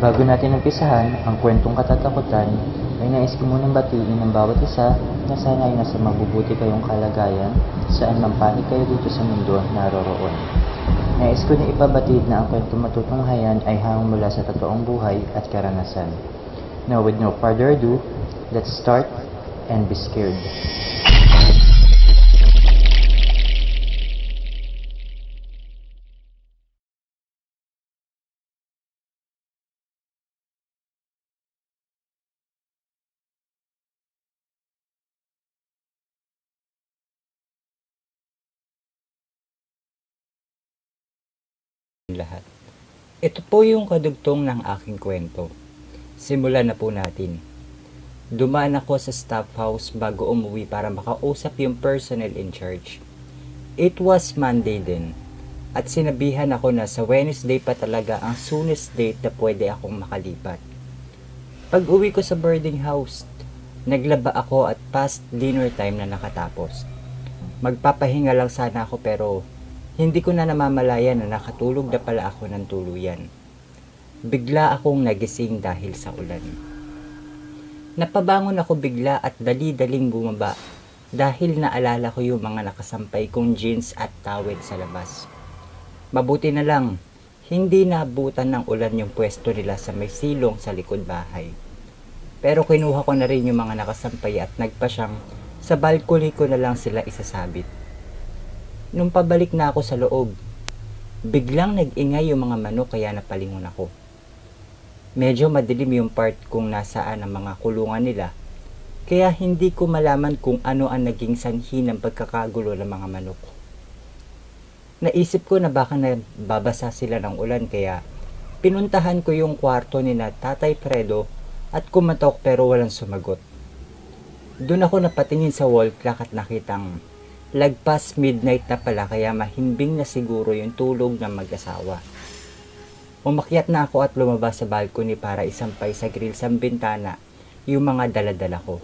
Bago natin umpisahan ang kwentong katatakutan, ay nais ko munang batiin ng bawat isa na sana ay nasa mabubuti kayong kalagayan saan man panig kayo dito sa mundo naroroon. Nais ko na ipabatid na ang kwentong matutunghayan ay hanggang mula sa totoong buhay at karanasan. Now with no further ado, let's start and be scared. Ito po yung kadugtong ng aking kwento. Simulan na po natin. Dumaan ako sa staff house bago umuwi para makausap yung personnel in charge. It was Monday din. At sinabihan ako na sa Wednesday pa talaga ang soonest date na pwede akong makalipat. Pag uwi ko sa boarding house, naglaba ako at past dinner time na nakatapos. Magpapahinga lang sana ako pero hindi ko na namamalayan na nakatulog na pala ako ng tuluyan. Bigla akong nagising dahil sa ulan. Napabangon ako bigla at dali-daling bumaba dahil naalala ko yung mga nakasampay kong jeans at towel sa labas. Mabuti na lang, hindi naabutan ng ulan yung pwesto nila sa may silong sa likod bahay. Pero kinuha ko na rin yung mga nakasampay at nagpa siyang sa balcony ko na lang sila isasabit. Nung pabalik na ako sa loob, biglang nag-ingay yung mga manok kaya napalingon ako. Medyo madilim yung part kung nasaan ang mga kulungan nila, kaya hindi ko malaman kung ano ang naging sanhi ng pagkakagulo ng mga manok. Naisip ko na baka nababasa sila ng ulan kaya pinuntahan ko yung kwarto ni na Tatay Fredo at kumatok pero walang sumagot. Doon ako napatingin sa wall clock at nakitang lagpas midnight na pala kaya mahimbing na siguro yung tulog ng mag-asawa. Umakyat na ako at lumabas sa balcony para isampay sa grill sa bintana yung mga daladala ko.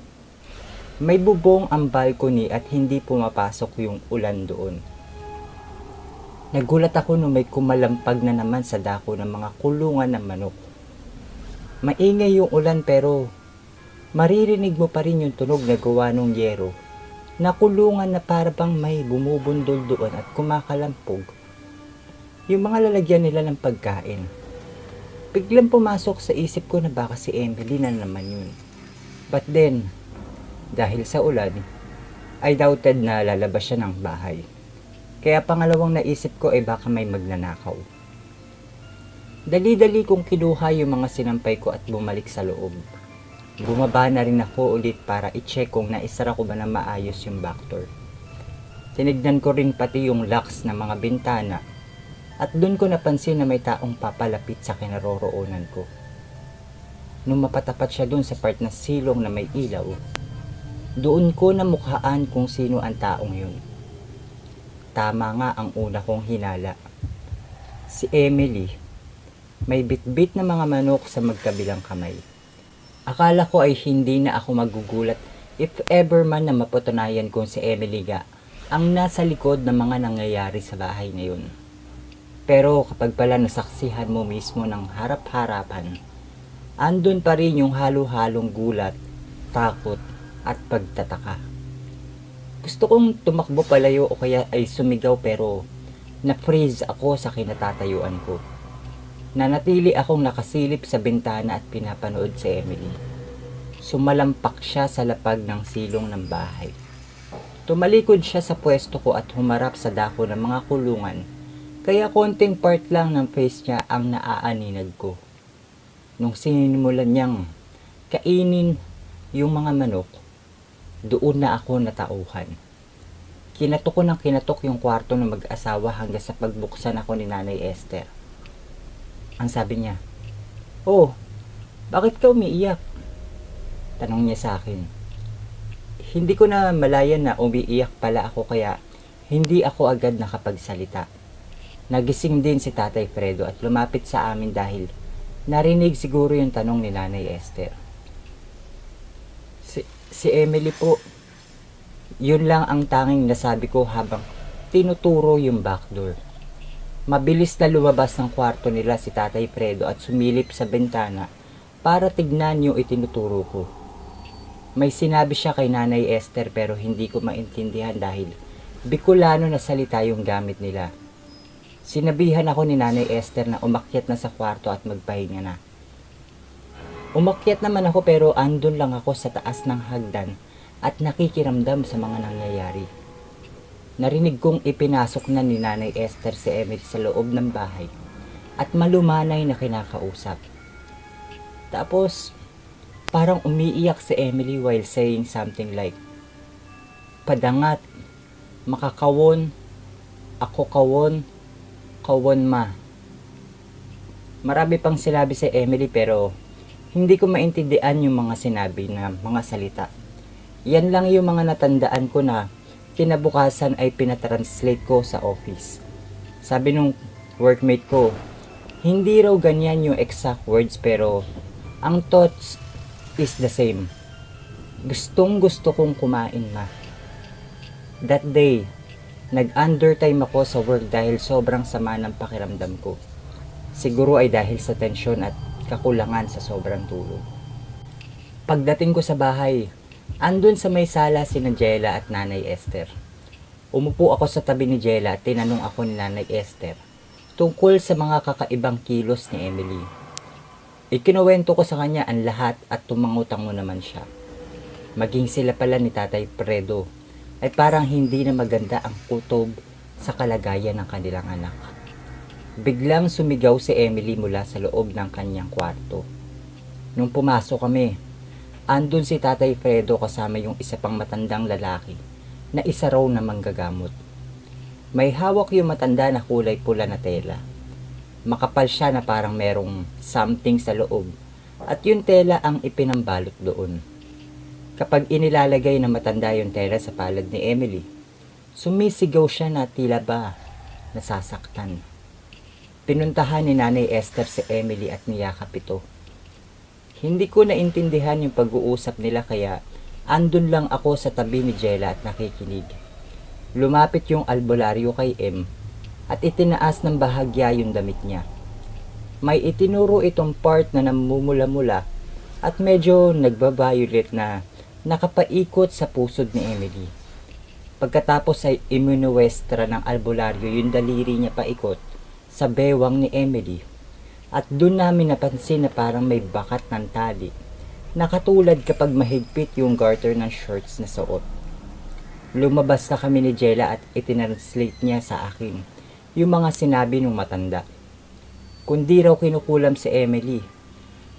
May bubong ang balcony at hindi pumapasok yung ulan doon. Nagulat ako nung may kumalampag na naman sa dako ng mga kulungan ng manok. Maingay yung ulan pero maririnig mo pa rin yung tunog na gawa ng yero nakulungan na para bang may bumubundol doon at kumakalampog. Yung mga lalagyan nila ng pagkain. Biglang pumasok sa isip ko na baka si Emily na naman yun. But then, dahil sa ulan, I doubted na lalabas siya ng bahay. Kaya pangalawang naisip ko ay baka may magnanakaw. Dali-dali kong kinuha yung mga sinampay ko at bumalik sa loob. Bumaba na rin ako ulit para i-check kung naisara ko ba na maayos yung back door. Tinignan ko rin pati yung locks ng mga bintana at doon ko napansin na may taong papalapit sa kinaroroonan ko. Nung mapatapat siya doon sa part na silong na may ilaw, doon ko namukhaan kung sino ang taong yun. Tama nga ang una kong hinala. Si Emily, may bitbit na mga manok sa magkabilang kamay. Akala ko ay hindi na ako magugulat if ever man na mapatunayan kong si Emily ga ang nasa likod ng mga nangyayari sa bahay na yun. Pero kapag pala nasaksihan mo mismo ng harap-harapan, andun pa rin yung halo-halong gulat, takot, at pagtataka. Gusto kong tumakbo palayo o kaya ay sumigaw pero na-freeze ako sa kinatatayuan ko. Nanatili akong nakasilip sa bintana at pinapanood si Emily. Sumalampak siya sa lapag ng silong ng bahay. Tumalikod siya sa pwesto ko at humarap sa dako ng mga kulungan, kaya konting part lang ng face niya ang naaaninag ko. Nung sinimulan niyang kainin yung mga manok, doon na ako natauhan. Kinatok ko ng kinatok yung kwarto ng mag-asawa hanggang sa pagbuksan ako ni Nanay Esther. Ang sabi niya, Oh, bakit ka umiiyak? Tanong niya sa akin. Hindi ko na malayan na umiiyak pala ako kaya hindi ako agad nakapagsalita. Nagising din si Tatay Fredo at lumapit sa amin dahil narinig siguro yung tanong ni Nanay Esther. Si, si Emily po, yun lang ang tanging nasabi ko habang tinuturo yung back door. Mabilis na lumabas ng kwarto nila si Tatay Fredo at sumilip sa bintana para tignan yung itinuturo ko. May sinabi siya kay Nanay Esther pero hindi ko maintindihan dahil Bicolano na salita yung gamit nila. Sinabihan ako ni Nanay Esther na umakyat na sa kwarto at magpahinga na. Umakyat naman ako pero andun lang ako sa taas ng hagdan at nakikiramdam sa mga nangyayari. Narinig kong ipinasok na ni Nanay Esther si Emily sa loob ng bahay at malumanay na kinakausap. Tapos, parang umiiyak si Emily while saying something like, Padangat, makakawon, ako kawon, kawon ma. Marami pang sinabi si Emily pero hindi ko maintindihan yung mga sinabi na mga salita. Yan lang yung mga natandaan ko na kinabukasan ay pinatranslate ko sa office. Sabi nung workmate ko, hindi raw ganyan yung exact words pero ang thoughts is the same. Gustong gusto kong kumain ma. That day, nag-undertime ako sa work dahil sobrang sama ng pakiramdam ko. Siguro ay dahil sa tensyon at kakulangan sa sobrang tulog. Pagdating ko sa bahay, andun sa may sala si Jella at Nanay Esther. Umupo ako sa tabi ni Jella at tinanong ako ni Nanay Esther tungkol sa mga kakaibang kilos ni Emily. Ikinuwento ko sa kanya ang lahat at tumangutang mo naman siya. Maging sila pala ni Tatay Fredo ay parang hindi na maganda ang kutob sa kalagayan ng kanilang anak. Biglang sumigaw si Emily mula sa loob ng kanyang kwarto. Nung pumasok kami, andun si Tatay Fredo kasama yung isa pang matandang lalaki na isa raw na manggagamot. May hawak yung matanda na kulay pula na tela. Makapal siya na parang merong something sa loob at yung tela ang ipinambalot doon. Kapag inilalagay ng matanda yung tela sa palad ni Emily, sumisigaw siya na tila ba nasasaktan. Pinuntahan ni Nanay Esther si Emily at niyakap ito. Hindi ko naintindihan yung pag-uusap nila kaya andun lang ako sa tabi ni Jella at nakikinig. Lumapit yung albularyo kay M at itinaas ng bahagya yung damit niya. May itinuro itong part na namumula-mula at medyo nagbabayulit na nakapaikot sa pusod ni Emily. Pagkatapos ay imunuwestra ng albularyo yung daliri niya paikot sa bewang ni Emily at doon namin napansin na parang may bakat ng tali nakatulad kapag mahigpit yung garter ng shorts na suot. Lumabas na kami ni Jella at itinranslate niya sa akin yung mga sinabi ng matanda. Kung di raw kinukulam si Emily,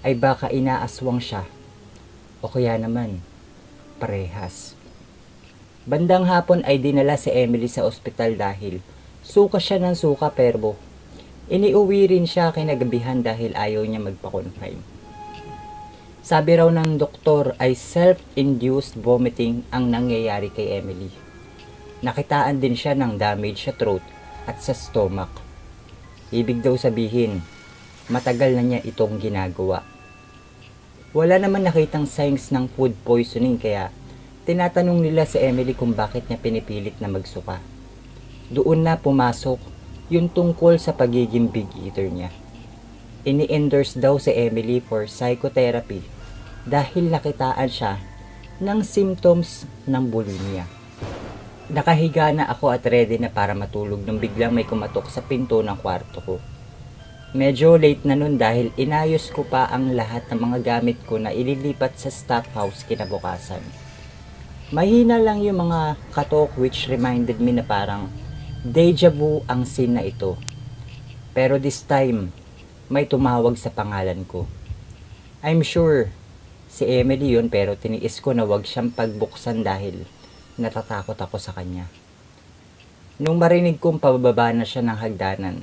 ay baka inaaswang siya. O kaya naman, parehas. Bandang hapon ay dinala si Emily sa ospital dahil suka siya ng suka perbo. Iniuwi rin siya kinagabihan dahil ayaw niya magpa-confine. Sabi raw ng doktor ay self-induced vomiting ang nangyayari kay Emily. Nakitaan din siya ng damage sa throat at sa stomach. Ibig daw sabihin, matagal na niya itong ginagawa. Wala naman nakitang signs ng food poisoning kaya tinatanong nila si Emily kung bakit niya pinipilit na magsuka. Doon na pumasok yung tungkol sa pagiging big eater niya. Ini-endorse daw si Emily for psychotherapy dahil nakitaan siya ng symptoms ng bulimia. Nakahiga na ako at ready na para matulog nung biglang may kumatok sa pinto ng kwarto ko. Medyo late na nun dahil inayos ko pa ang lahat ng mga gamit ko na ililipat sa staff house kinabukasan. Mahina lang yung mga katok which reminded me na parang deja vu ang scene na ito. Pero this time, may tumawag sa pangalan ko. I'm sure si Emily yun pero tiniis ko na wag siyang pagbuksan dahil natatakot ako sa kanya. Nung marinig kong pababa na siya ng hagdanan,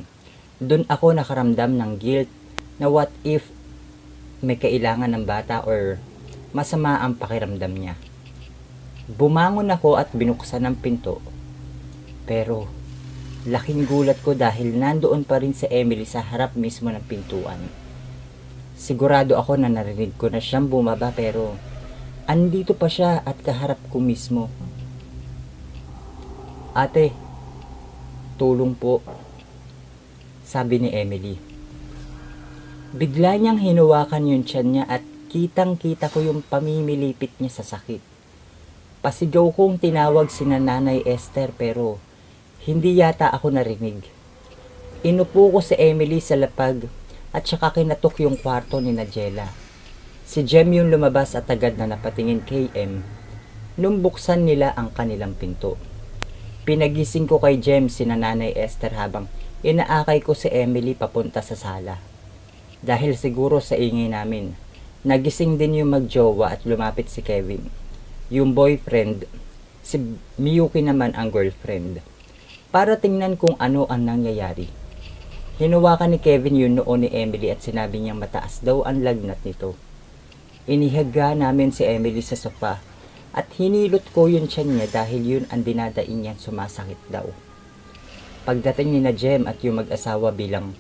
doon ako nakaramdam ng guilt na what if may kailangan ng bata or masama ang pakiramdam niya. Bumangon ako at binuksan ang pinto. Pero laking gulat ko dahil nandoon pa rin si Emily sa harap mismo ng pintuan. Sigurado ako na narinig ko na siyang bumaba pero andito pa siya at kaharap ko mismo. Ate, tulong po. Sabi ni Emily. Bigla niyang hinuwakan yung tiyan niya at kitang kita ko yung pamimilipit niya sa sakit. Pasigaw kong tinawag si Nanay Esther pero hindi yata ako narinig. Inupo ko si Emily sa lapag at saka kinatok yung kwarto ni Najela. Si Jem yung lumabas at agad na napatingin kay M nung buksan nila ang kanilang pinto. Pinagising ko kay Jem si Nanay Esther habang inaakay ko si Emily papunta sa sala. Dahil siguro sa ingay namin, nagising din yung magjowa at lumapit si Kevin. Yung boyfriend, si Miyuki naman ang girlfriend. Para tingnan kung ano ang nangyayari. Hinuwakan ni Kevin yung noo ni Emily at sinabi niyang mataas daw ang lagnat nito. Inihaga namin si Emily sa sofa at hinilot ko yung tiyan niya dahil yun ang dinadaing niyang sumasakit daw. Pagdating ni na Jem at yung mag-asawa bilang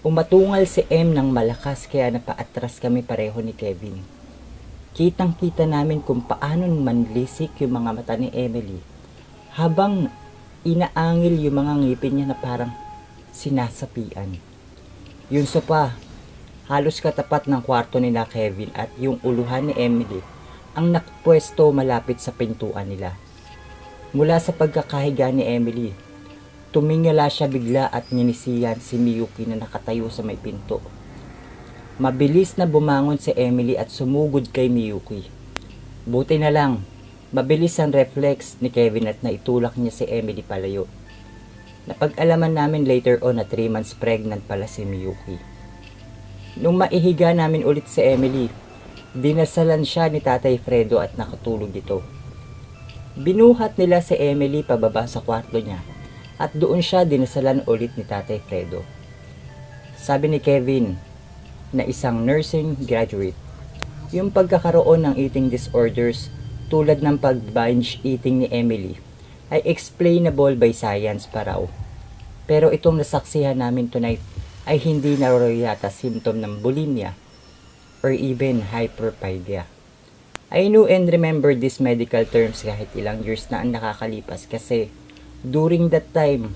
umatungal si M ng malakas kaya napaatras kami pareho ni Kevin. Kitang kita namin kung paano manlisik yung mga mata ni Emily habang inaangil yung mga ngipin niya na parang sinasapian. Yung sopa, halos katapat ng kwarto ni na Kevin at yung uluhan ni Emily ang nakpwesto malapit sa pintuan nila. Mula sa pagkakahiga ni Emily, tumingala siya bigla at ninisiyan si Miyuki na nakatayo sa may pinto. Mabilis na bumangon si Emily at sumugod kay Miyuki. Buti na lang, mabilis ang reflex ni Kevin at naitulak niya si Emily palayo. Napag-alaman namin later on na 3 months pregnant pala si Miyuki. Nung maihiga namin ulit si Emily, dinasalan siya ni Tatay Fredo at nakatulog ito. Binuhat nila si Emily pababa sa kwarto niya at doon siya dinasalan ulit ni Tatay Fredo. Sabi ni Kevin na isang nursing graduate, yung pagkakaroon ng eating disorders tulad ng pag-binge eating ni Emily ay explainable by science pa raw. Pero itong nasaksihan namin tonight ay hindi na raw yata symptom ng bulimia or even hyperphagia. I know and remember these medical terms kahit ilang years na ang nakakalipas kasi during that time,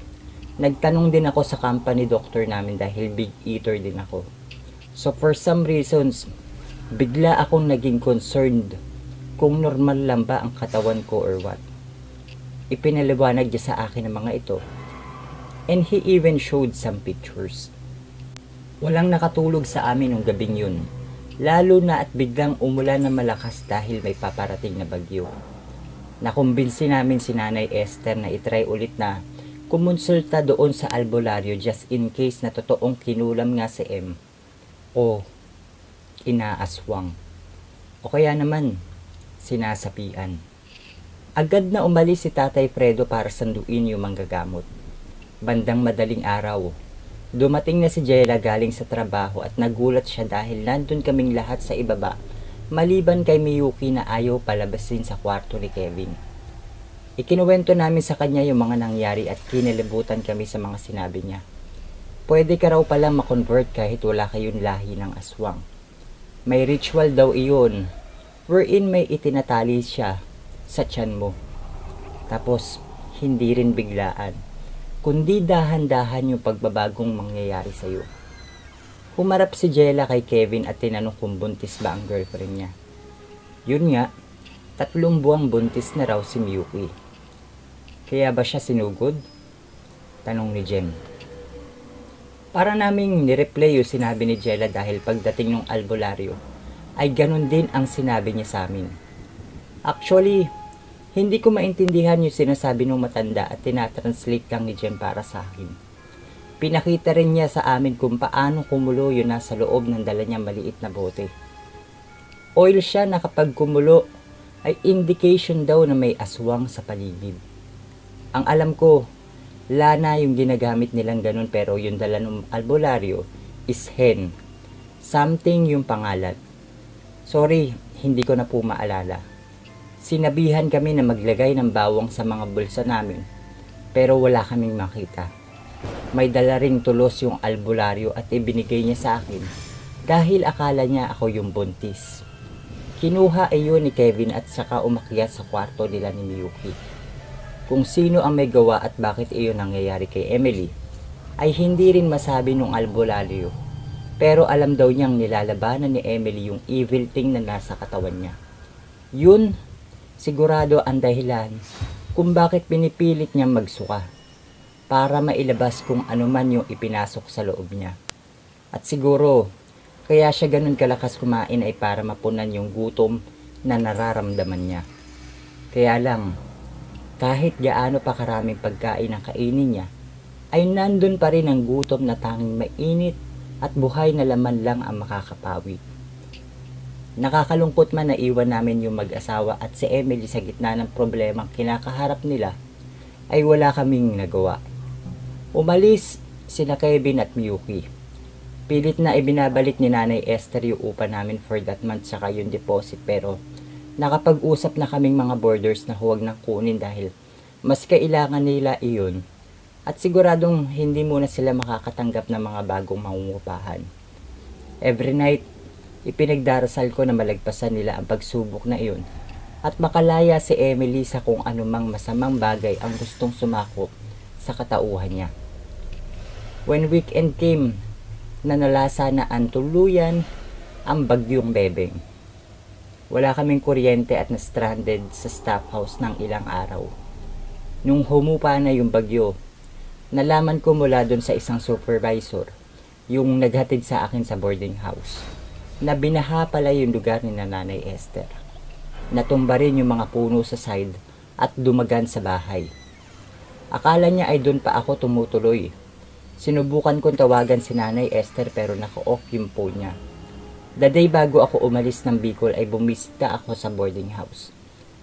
nagtanong din ako sa company doctor namin dahil big eater din ako. So for some reasons, bigla akong naging concerned kung normal lang ba ang katawan ko or what. Ipinaliwanag niya sa akin ang mga ito. And he even showed some pictures. Walang nakatulog sa amin nung gabing yun. Lalo na at biglang umulan na malakas dahil may paparating na bagyo. Nakumbinsi namin si Nanay Esther na itry ulit na kumonsulta doon sa albularyo just in case na totoong kinulam nga si M. O inaaswang. O kaya naman, sinasapian. Agad na umalis si Tatay Fredo para sanduin yung manggagamot. Bandang madaling araw, dumating na si Jella galing sa trabaho at nagulat siya dahil nandun kaming lahat sa ibaba maliban kay Miyuki na ayaw palabasin sa kwarto ni Kevin. Ikinuwento namin sa kanya yung mga nangyari at kinilibutan kami sa mga sinabi niya. Pwede ka raw palang makonvert kahit wala kayong lahi ng aswang. May ritual daw iyon wherein may itinatali siya sa tiyan mo. Tapos, hindi rin biglaan, kundi dahan-dahan yung pagbabagong mangyayari sa'yo. Humarap si Jella kay Kevin at tinanong kung buntis ba ang girlfriend niya. Yun nga, tatlong buwang buntis na raw si Miyuki. Kaya ba siya sinugod? Tanong ni Jem. Para naming nireplay yung sinabi ni Jella dahil pagdating ng albularyo, ay ganun din ang sinabi niya sa amin. Actually, hindi ko maintindihan yung sinasabi ng matanda at tinatranslate lang ni Jem para sa akin. Pinakita rin niya sa amin kung paano kumulo yun nasa loob ng dala niya maliit na bote. Oil siya na kapag kumulo ay indication daw na may aswang sa paligid. Ang alam ko, lana yung ginagamit nilang ganun pero yung dala ng albularyo is hen. Something yung pangalan. Sorry, hindi ko na po maalala. Sinabihan kami na maglagay ng bawang sa mga bulsa namin pero wala kaming makita. May dala ring tulos yung albularyo at ibinigay niya sa akin dahil akala niya ako yung buntis. Kinuha iyon ni Kevin at saka umakyat sa kwarto nila ni Miyuki. Kung sino ang may gawa at bakit iyon nangyayari kay Emily, ay hindi rin masabi nung albularyo. Pero alam daw niyang nilalabanan ni Emily yung evil thing na nasa katawan niya. Yun, sigurado ang dahilan kung bakit pinipilit niyang magsuka para mailabas kung ano man yung ipinasok sa loob niya. At siguro, kaya siya ganun kalakas kumain ay para mapunan yung gutom na nararamdaman niya. Kaya lang, kahit gaano pa karaming pagkain ang kainin niya, ay nandun pa rin ang gutom na tanging mainit at buhay na laman lang ang makakapawi. Nakakalungkot man na iwan namin yung mag-asawa at si Emily sa gitna ng problemang kinakaharap nila ay wala kaming nagawa. Umalis sina Kevin at Miyuki. Pilit na ibinabalik ni Nanay Esther yung upa namin for that month saka yung deposit pero nakapag-usap na kaming mga boarders na huwag nang kunin dahil mas kailangan nila iyon at siguradong hindi muna sila makakatanggap ng mga bagong mangungupahan. Every night, ipinagdarasal ko na malagpasan nila ang pagsubok na iyon at makalaya si Emily sa kung anumang masamang bagay ang gustong sumako sa katauhan niya. When weekend came, nanalasa na ang tuluyan ang bagyong bebeng. Wala kaming kuryente at na-stranded sa staff house ng ilang araw. Nung humupa na yung bagyo, nalaman ko mula dun sa isang supervisor, yung naghatid sa akin sa boarding house, na binaha pala yung lugar ni Nanay Esther. Natumba rin yung mga puno sa side at dumagan sa bahay. Akala niya ay dun pa ako tumutuloy. Sinubukan kong tawagan si Nanay Esther pero naka-off yung phone niya. The day bago ako umalis ng Bicol ay bumisita ako sa boarding house.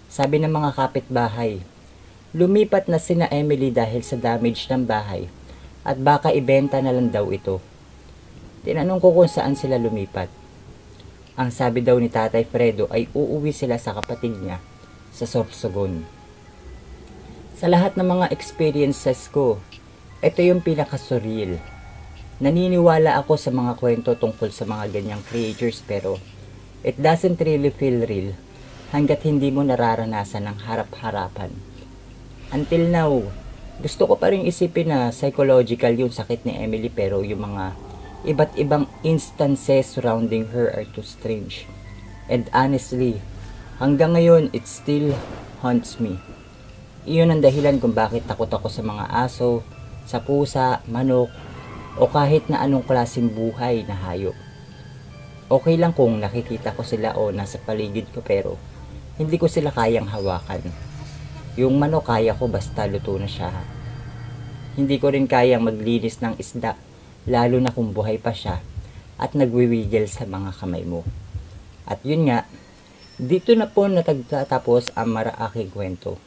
Sabi ng mga kapitbahay, lumipat na sina Emily dahil sa damage ng bahay at baka ibenta na lang daw ito. Tinanong ko kung saan sila lumipat. Ang sabi daw ni Tatay Fredo ay uuwi sila sa kapatid niya sa Sorsogon. Sa lahat ng mga experiences ko, ito yung pinaka-surreal. Naniniwala ako sa mga kwento tungkol sa mga ganyang creatures pero it doesn't really feel real hanggat hindi mo nararanasan ng harap-harapan. Until now, gusto ko pa rin isipin na psychological yung sakit ni Emily pero yung mga iba't ibang instances surrounding her are too strange. And honestly, hanggang ngayon, it still haunts me. Iyon ang dahilan kung bakit takot ako sa mga aso, sa pusa, manok, o kahit na anong klaseng buhay na hayop. Okay lang kung nakikita ko sila o nasa paligid ko pero hindi ko sila kayang hawakan. Yung manok kaya ko basta luto na siya. Hindi ko rin kayang maglinis ng isda lalo na kung buhay pa siya at nagwiwigil sa mga kamay mo. At yun nga, dito na po natagtatapos ang maraaking kwento.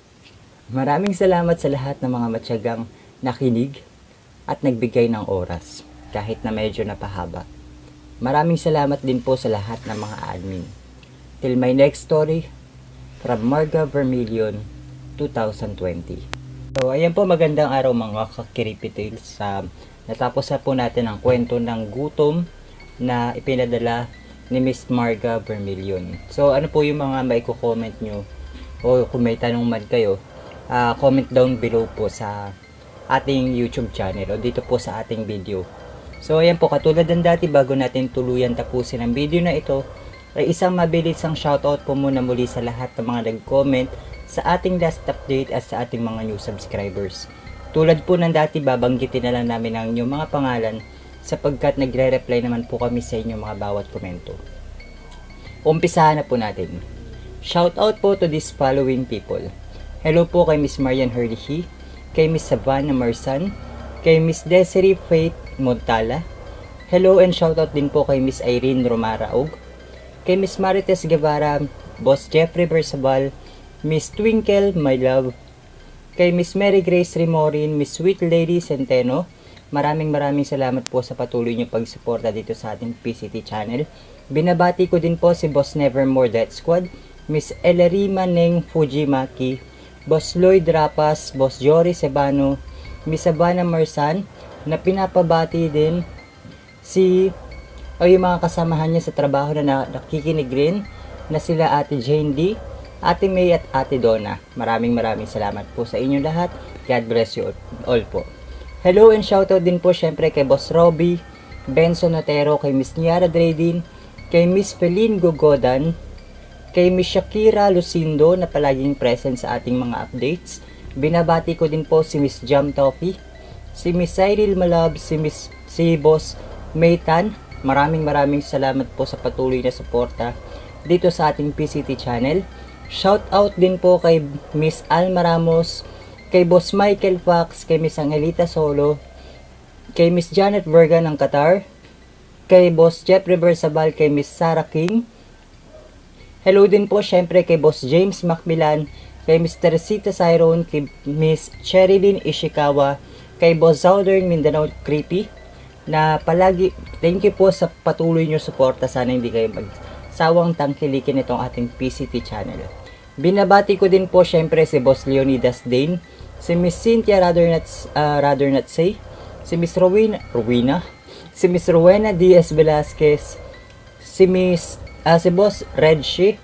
Maraming salamat sa lahat ng mga matyagang nakinig at nagbigay ng oras kahit na medyo napahaba. Maraming salamat din po sa lahat ng mga admin. Till my next story, from Marga Vermilion, 2020. So, ayan po magandang araw mga kakiripitils. Sa natapos na po natin ang kwento ng gutom na ipinadala ni Miss Marga Vermilion. So, ano po yung mga may comment nyo o kung may tanong man kayo, ah, comment down below po sa ating YouTube channel o dito po sa ating video. So ayan po, katulad ng dati bago natin tuluyan tapusin ang video na ito, ay isang mabilisang shoutout po muna muli sa lahat ng mga nag-comment sa ating last update at sa ating mga new subscribers. Tulad po ng dati, babanggitin na lang namin ang inyong mga pangalan sapagkat nagre-reply naman po kami sa inyong mga bawat komento. Umpisahan na po natin. Shoutout po to these following people. Hello po kay Miss Marian Herlihy, kay Miss Savannah Marsan, kay Miss Desiree Faith Montala. Hello and shoutout din po kay Miss Irene Romaraog, kay Miss Marites Guevara, Boss Jeffrey Bersabal, Miss Twinkle, my love, kay Miss Mary Grace Rimorin, Miss Sweet Lady Centeno. Maraming maraming salamat po sa patuloy niyo pagsuporta dito sa ating PCT channel. Binabati ko din po si Boss Nevermore Death Squad, Miss Elerima Neng Fujimaki, Boss Lloyd Rapas, Boss Jory Sebano, Miss Sabana Marsan, na pinapabati din si o yung mga kasamahan niya sa trabaho na- nakikinig rin na sila Ate Jane D, Ate May at Ate Donna. Maraming maraming salamat po sa inyo lahat. God bless you all po. Hello and shoutout din po syempre kay Boss Robby, Benson Otero, kay Miss Niara Dredin, kay Miss Feline Gogodan, kay Miss Shakira Lucindo na palaging present sa ating mga updates. Binabati ko din po si Miss Jam Toffee, si Miss Cyril Malab, si Miss si Boss Maytan. Maraming maraming salamat po sa patuloy na suporta dito sa ating PCT channel. Shout out din po kay Miss Alma Ramos, kay Boss Michael Fox, kay Miss Angelita Solo, kay Miss Janet Verga ng Qatar, kay Boss Jeffrey Bersabal, kay Miss Sarah King, Hello din po syempre kay Boss James Macmillan, kay Mr. Sita Cyron, kay Miss Cherilyn Ishikawa, kay Boss Southern Mindanao Creepy, na palagi, thank you po sa patuloy nyo suporta. Sana hindi kayo magsawang tangkilikin itong ating PCT channel. Binabati ko din po syempre si Boss Leonidas Dane, si Miss Cynthia rather not, uh, rather not say, si Miss Rowena, Rowena, si Miss Rowena Diaz Velasquez, si Miss ah, si Boss Red She.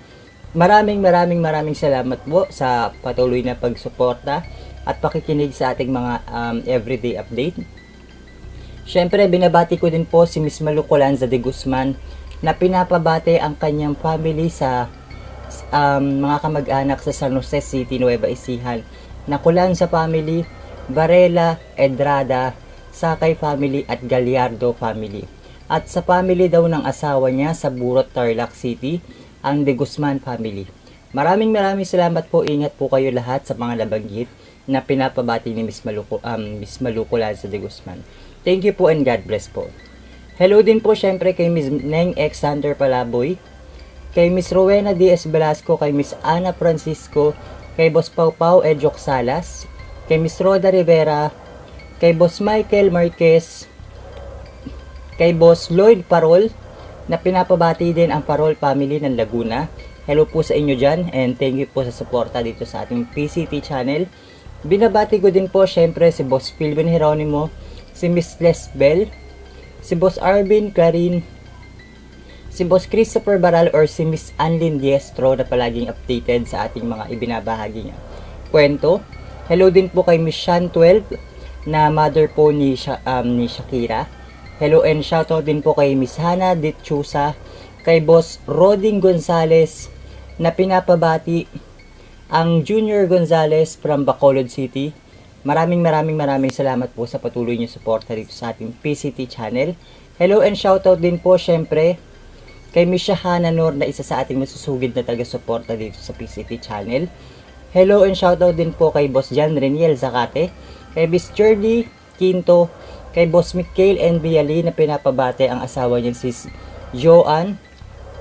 Maraming maraming maraming salamat po sa patuloy na pagsuporta at pakikinig sa ating mga um, everyday update. Siyempre, binabati ko din po si Miss Malucolanza de Guzman na pinapabate ang kanyang family sa um, mga kamag-anak sa San Jose City, Nueva Ecija. Nakulan sa family, Varela, Edrada, Sakay family at Gallardo family. At sa family daw ng asawa niya sa Burot, Tarlac City, ang De Guzman family. Maraming maraming salamat po. Ingat po kayo lahat sa mga nabanggit na pinapabati ni Miss Maluco, um, Miss Maluco Lanza De Guzman. Thank you po and God bless po. Hello din po syempre kay Miss Neng Alexander Palaboy, kay Miss Rowena Diaz Velasco, kay Miss Ana Francisco, kay Boss Pau Pau Edjok Salas, kay Miss Roda Rivera, kay Boss Michael Marquez, kay Boss Lloyd Parol, na pinapabati din ang Parol family ng Laguna. Hello po sa inyo dyan and thank you po sa suporta dito sa ating PCT channel. Binabati ko din po syempre si Boss Philvin Heronimo, si Miss Les Bell, si Boss Arvin Clarin, si Boss Christopher Baral or si Miss Anlin Diestro na palaging updated sa ating mga ibinabahagi. Kwento. Hello din po kay Miss Shan 12 na mother po ni, Sha- um, ni Shakira. Hello and shoutout din po kay Miss Hana Ditchusa, kay Boss Roding Gonzales na pinapabati ang Junior Gonzales from Bacolod City. Maraming maraming maraming salamat po sa patuloy niyo suporta dito sa ating PCT channel. Hello and shoutout din po syempre kay Miss Shahana Nor na isa sa ating masusugid na taga-suporta dito sa PCT channel. Hello and shoutout din po kay Boss Jan Reniel Zacate, kay Miss Shirley Quinto, kay Boss Mikhail N. Biali na pinapabate ang asawa niya si Joanne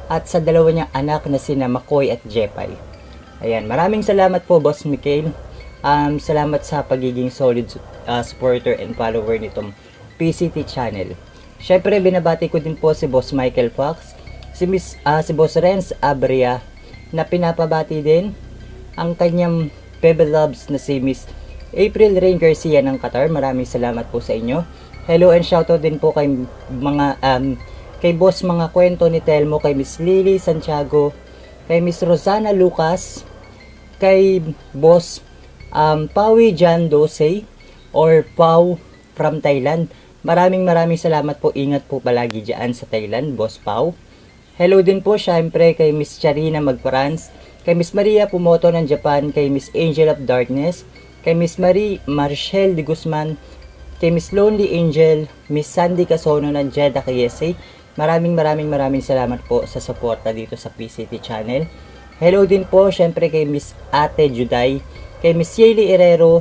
at sa dalawa niyang anak na sina Makoy at Jepay. Ayan, maraming salamat po Boss Mikhail. Um, salamat sa pagiging solid uh, supporter and follower nitong PCT channel. Syempre binabati ko din po si Boss Michael Fox, si Miss ah, si Boss Renz Abria na pinapabati din ang kanyang Pebble Loves na si Miss April Rain Garcia ng Qatar. Maraming salamat po sa inyo. Hello and shoutout din po kay mga um, kay boss mga kwento ni Telmo, kay Miss Lily Santiago, kay Miss Rosana Lucas, kay boss um, Pawi Jan Dosey or Pau from Thailand. Maraming maraming salamat po. Ingat po palagi dyan sa Thailand, Boss Pau. Hello din po syempre kay Miss Charina Magparans, kay Miss Maria Pumoto ng Japan, kay Miss Angel of Darkness, kay Miss Marie Marshall de Guzman, kay Miss Lonely Angel, Miss Sandy Casono ng Jeddah KSA. Maraming maraming maraming salamat po sa suporta dito sa PCT channel. Hello din po syempre kay Miss Ate Juday, kay Miss Yeli Herrero,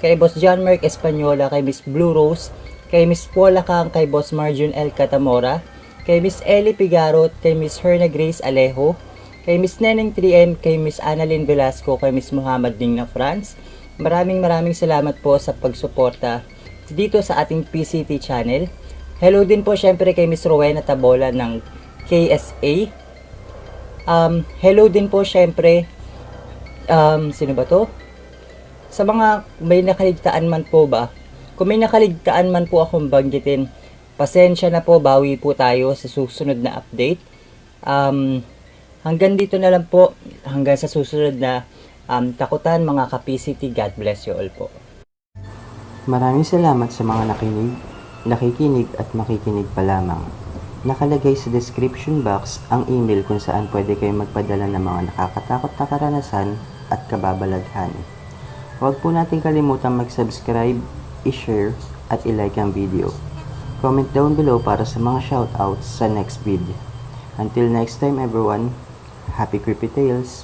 kay Boss John Mark Espanyola, kay Miss Blue Rose, kay Miss Paula Kang, kay Boss Marjun L. Catamora, kay Miss Ellie Pigarot, kay Miss Herna Grace Alejo, kay Miss Neneng 3M, kay Miss Annalyn Velasco, kay Miss Muhammad Ding na France. Maraming maraming salamat po sa pagsuporta dito sa ating PCT channel. Hello din po syempre kay Miss Rowena Tabola ng KSA. Um, hello din po syempre um, sino ba to? Sa mga may nakaligtaan man po ba? Kung may nakaligtaan man po akong banggitin, pasensya na po, bawi po tayo sa susunod na update. Um, hanggang dito na lang po, hanggang sa susunod na um, takutan mga ka-PCT. God bless you all po. Maraming salamat sa mga nakinig, nakikinig at makikinig pa lamang. Nakalagay sa description box ang email kung saan pwede kayo magpadala ng mga nakakatakot na karanasan at kababalaghan. Huwag po natin kalimutan mag-subscribe, i-share at i-like ang video. Comment down below para sa mga shoutouts sa next video. Until next time everyone, happy creepy tales!